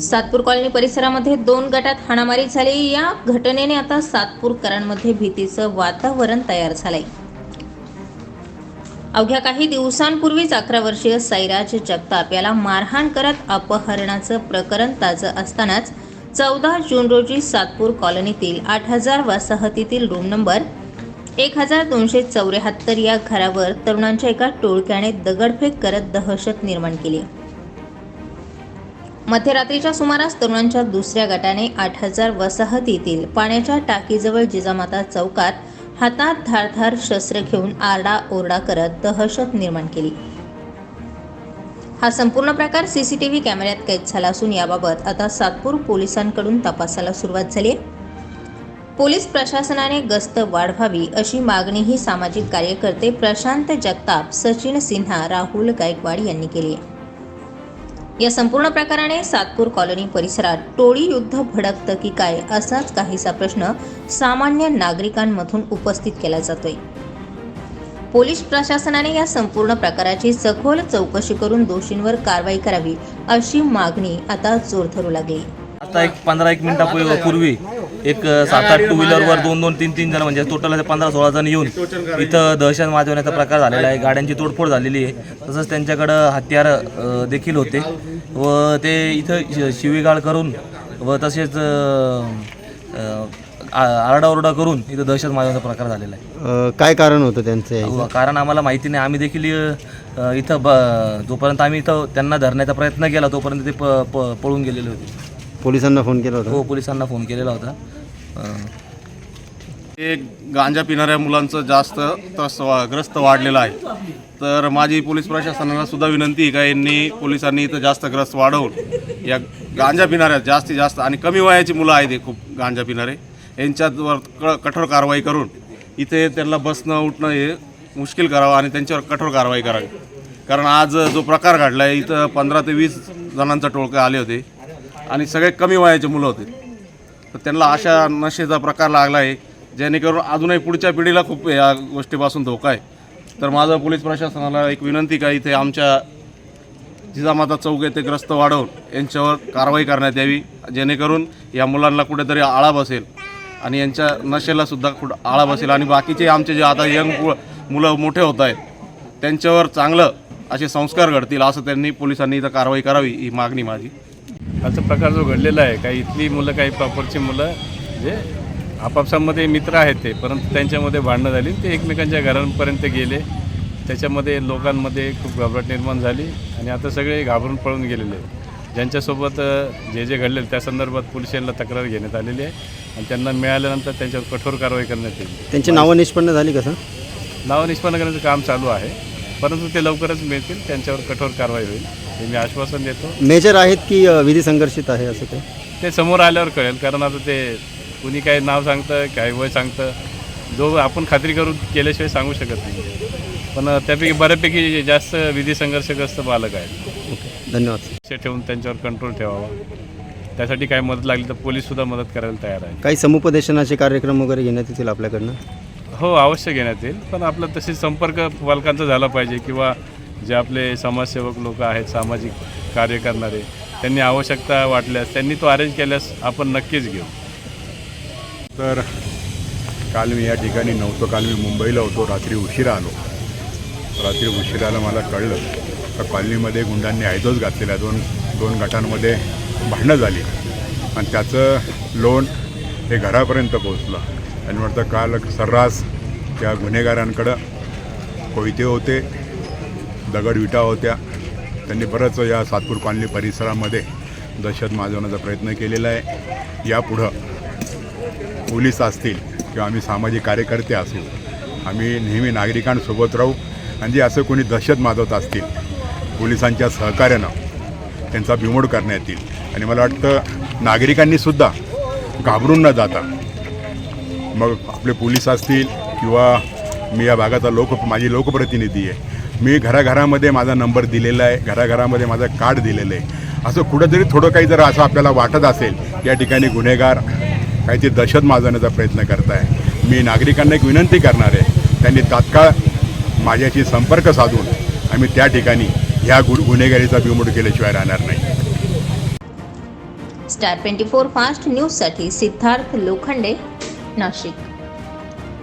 Satpur colony परिसरामध्ये दोन गटात हाणामारी झाली. या घटनेने आता सातपूरकरांमध्ये भीतीचं वातावरण तयार झालंय. अवघ्या काही दिवसांपूर्वीच अकरा वर्षीय साईराज जगताप याला मारहाण करत अपहरणाचं प्रकरण ताजं असतानाच चौदा जून रोजी सातपूर कॉलनीतील आठ हजार वसाहतीतील रूम नंबर एक हजार दोनशे चौऱ्याहत्तर या घरावर तरुणांच्या एका टोळक्याने दगडफेक करत दहशत निर्माण केली. मध्यरात्रीच्या सुमारास तरुणांच्या दुसऱ्या गटाने आठ हजार वसाहतीतील पाण्याच्या टाकीजवळ जिजामाता चौकात हातात धारधार शस्त्र घेऊन आरडा ओरडा करत दहशत निर्माण केली. हा संपूर्ण प्रकार सीसीटीव्ही कॅमेऱ्यात कैद झाला असून याबाबत आता सातपूर पोलिसांकडून तपासाला सुरुवात झाली आहे. पोलीस प्रशासनाने गस्त वाढवावी अशी मागणीही सामाजिक कार्यकर्ते प्रशांत जगताप सचिन सिन्हा राहुल गायकवाड यांनी केली आहे. या संपूर्ण प्रकाराने सातपूर कॉलनी परिसरात टोळी युद्ध भडकतं की काय असाच काहीसा प्रश्न सामान्य नागरिकांमधून उपस्थित केला जातोय. पोलीस प्रशासनाने या संपूर्ण प्रकाराची सखोल चौकशी करून दोषींवर कारवाई करावी अशी मागणी आता जोर धरू लागली. आता एक पंधरा एक मिनिटापूर्वी एक सात आठ टू व्हीलरवर दोन दोन तीन तीन जण म्हणजे टोटल पंधरा सोळा जण येऊन इथं दहशत माजवण्याचा प्रकार झालेला आहे. गाड्यांची तोडफोड झालेली आहे. तसंच त्यांच्याकडं हत्यार देखील होते. व ते इथं शिवीगाळ करून व तसेच आरडाओरडा करून इथं दहशत माजवण्याचा प्रकार झालेला आहे. काय कारण होतं त्यांचं कारण आम्हाला माहिती नाही. आम्ही देखील इथं ब जोपर्यंत आम्ही इथं त्यांना धरण्याचा प्रयत्न केला तोपर्यंत ते प- पळून गेलेले होते. पोलिसांना फोन केला होता? हो पोलिसांना फोन केलेला होता. अं, हे गांजा पिणाऱ्या मुलांचं जास्त तस ग्रस्त वाढलेलं आहे. तर माझी पोलीस प्रशासनाला सुद्धा विनंती आहे का यांनी पोलिसांनी इथं जास्त ग्रस्त वाढवून या गांजा पिणाऱ्या जास्तीत जास्त आणि कमी वयाची मुलं आहेत हे खूप गांजा पिणारे यांच्यावर क कठोर कारवाई करून इथे त्यांना बसणं उठणं हे मुश्किल करावं आणि त्यांच्यावर कठोर कारवाई करावी. कारण आज जो प्रकार घडला आहे इथं पंधरा ते वीस जणांचा टोळके आले होते. आणि सगळे कमी वयाचे मुलं होते. तर त्यांना अशा नशेचा प्रकार लागला आहे जेणेकरून अजूनही पुढच्या पिढीला खूप या गोष्टीपासून धोका आहे. तर माझं पोलीस प्रशासनाला एक विनंती का इथे आमच्या जिजामाता चौक येथे ग्रस्त वाढवून यांच्यावर कारवाई करण्यात यावी जेणेकरून या मुलांना कुठेतरी आळा बसेल आणि यांच्या नशेला सुद्धा कुठं आळा बसेल. आणि बाकीचे आमचे जे आता यंग मुलं मोठे होत आहेत त्यांच्यावर चांगलं असे संस्कार घडतील असं त्यांनी पोलिसांनी इथं कारवाई करावी ही मागणी माझी. असा प्रकार जो घडलेला आहे काही इथली मुलं काही प्रॉपरची मुलं जे आपापसामध्ये मित्र आहेत ते परंतु त्यांच्यामध्ये भांडणं झाली ते एकमेकांच्या घरांपर्यंत गेले. त्याच्यामध्ये लोकांमध्ये खूप घबराट निर्माण झाली आणि आता सगळे घाबरून पळून गेलेले ज्यांच्यासोबत जे जे घडलेलं त्या संदर्भात पोलिसांना तक्रार घेण्यात आलेली आहे आणि त्यांना मिळाल्यानंतर त्यांच्यावर कठोर कारवाई करण्यात येईल. त्यांची नावं निष्पन्न झाली कसं नाव निष्पन्न करण्याचं काम चालू आहे परंतु ते लवकरच मिळतील त्यांच्यावर कठोर कारवाई होईल. हे मी आश्वासन देतो. मेजर आहेत की अ, विधी संघर्षित आहे असं काही? ते समोर आल्यावर कळेल कारण आता ते कुणी काही नाव सांगतं काही वय सांगतं जो आपण खात्री करून केल्याशिवाय सांगू शकत नाही. पण त्यापैकी बऱ्यापैकी जास्त विधी संघर्षग्रस्त बालक आहेत. ओके धन्यवाद. लक्ष ठेवून त्यांच्यावर कंट्रोल ठेवावा. त्यासाठी काय मदत लागली तर पोलीससुद्धा मदत करायला तयार आहे काही समुपदेशनाचे कार्यक्रम वगैरे घेण्यात येतील आपल्याकडनं? हो अवश्य घेण्यात येईल पण आपला तसे संपर्क पालकांचा झाला पाहिजे किंवा जे आपले समाजसेवक लोक आहेत सामाजिक कार्य करणारे त्यांनी आवश्यकता वाटल्यास त्यांनी तो अरेंज केल्यास आपण नक्कीच घेऊ. तर काल मी या ठिकाणी नव्हतो. काल मी मुंबईला होतो. रात्री उशिरा आलो. रात्री उशिराला मला कळलं तर कॉलनीमध्ये गुंडांनी आयदोस घातलेला दोन दोन गटांमध्ये भांडणं झाली. आणि त्याचं लोन हे घरापर्यंत पोहोचलं. आणि म्हणतं काल सर्रास त्या गुन्हेगारांकडं कोयते होते. दगडविटा होत्या. त्यांनी बरंच या सातपूर कॉलनी परिसरामध्ये दहशत माजवण्याचा प्रयत्न केलेला आहे. यापुढं पोलीस असतील किंवा आम्ही सामाजिक कार्यकर्ते असू आम्ही नेहमी नागरिकांसोबत राहू आणि जे असं कोणी दहशत माजवत असतील पोलिसांच्या सहकार्यानं त्यांचा बिमोड करण्यात येईल आणि मला वाटतं नागरिकांनीसुद्धा घाबरून न जाता मग आपले पोलीस असतील किंवा मी या भागाचा लोक माझी लोकप्रतिनिधी आहे मी घराघरामध्ये माझा नंबर दिलेला आहे घराघरामध्ये माझं कार्ड दिलेलं आहे. असं कुठंतरी थोडं काही जर असं आपल्याला वाटत असेल या ठिकाणी गुन्हेगार काहीतरी दहशत माजवण्याचा प्रयत्न करत आहे मी नागरिकांना एक विनंती करणार आहे त्यांनी तात्काळ माझ्याशी संपर्क साधून आम्ही त्या ठिकाणी ह्या गु गुन्हेगारीचा बिमोड केल्याशिवाय राहणार नाही. स्टार ट्वेंटी फोर फास्ट न्यूजसाठी सिद्धार्थ लोखंडे नाशिक.